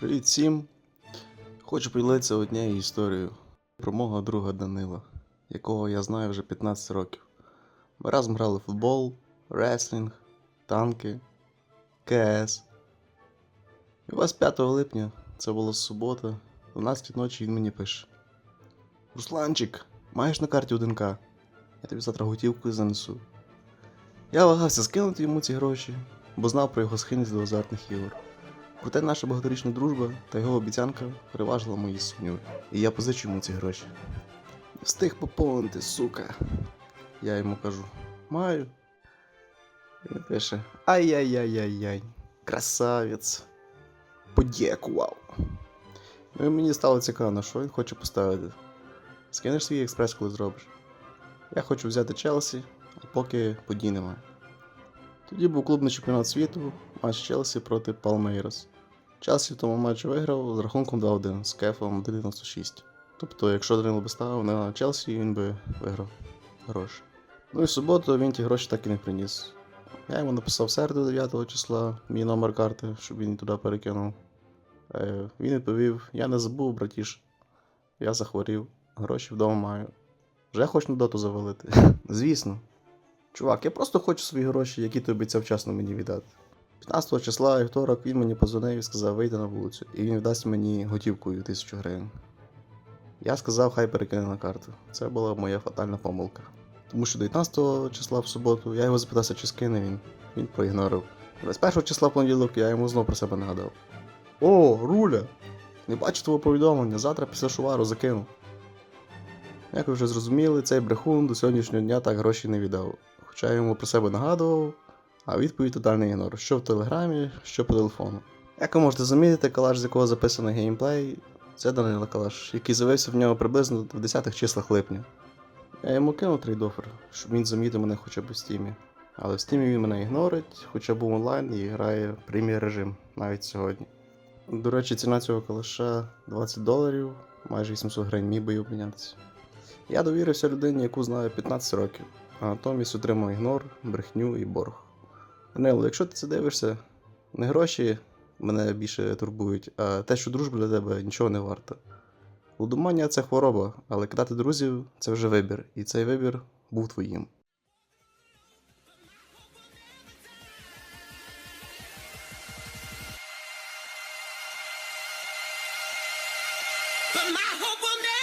Привіт всім! Хочу поділитися однією історією про мого друга Данила, якого я знаю вже 15 років. Ми разом грали в футбол, реслінг, танки, КС. І 25 липня, це була субота, 12 ночі він мені пише: Русланчик, маєш на карті 1К? Я тобі завтра готівку занесу. Я вагався скинути йому ці гроші, бо знав про його схильність до азартних ігор. Проте наша багаторічна дружба та його обіцянка переважила мої сумніви. І я позичу йому ці гроші. Встиг поповнити, сука. Я йому кажу, маю. Він пише: Ай-яй-яй-яй-яй, красавець. Подякував. Ну і мені стало цікаво, на що він хоче поставити. Скинеш свій експрес, коли зробиш. Я хочу взяти Челсі, а поки подій немає. Тоді був клубний чемпіонат світу, матч Челсі проти Палмейрос. Челсі в тому матчі виграв з рахунком 2-1 з кефом 1,96. Тобто, якщо Данило би ставив на Челсі, він би виграв гроші. Ну і в суботу він ті гроші так і не приніс. Я йому написав середу 9 числа мій номер карти, щоб він туди перекинув. Е, Він відповів: я не забув, братіш. Я захворів, гроші вдома маю. Вже хоч на доту завалити. Звісно. Чувак, я просто хочу свої гроші, які ти обіцяв вчасно мені віддати. 15 числа вівторок він мені позвонив і сказав вийти на вулицю, і він віддасть мені готівкою 1000 гривень. Я сказав, хай перекине на карту. Це була моя фатальна помилка. Тому що 19 числа в суботу я його запитався, чи скине він. Він проігнорив. 21 числа в понеділок я йому знов про себе нагадав. О, руля! Не бачу твого повідомлення, завтра після шувару закину. Як ви вже зрозуміли, цей брехун до сьогоднішнього дня так гроші не віддав. Хоча я йому про себе нагадував, а відповідь тотальний ігнор. Що в телеграмі, що по телефону. Як ви можете замітити, калаш, з якого записаний геймплей, це Данила Калаш, який з'явився в нього приблизно в 10-х числах липня. Я йому кинув трейдофер, щоб він замітив мене хоча б в стімі. Але в стімі він мене ігнорить, хоча був онлайн і грає в прем'єр режим навіть сьогодні. До речі, ціна цього калаша 20 доларів, майже 800 гривень міг би й обмінятися. Я довірився людині, яку знаю 15 років, а натомість отримав ігнор, брехню і борг. Данило, якщо ти це дивишся, не гроші мене більше турбують, а те, що дружба для тебе нічого не варта. Лудоманія це хвороба, але кидати друзів це вже вибір, і цей вибір був твоїм. But my hope will never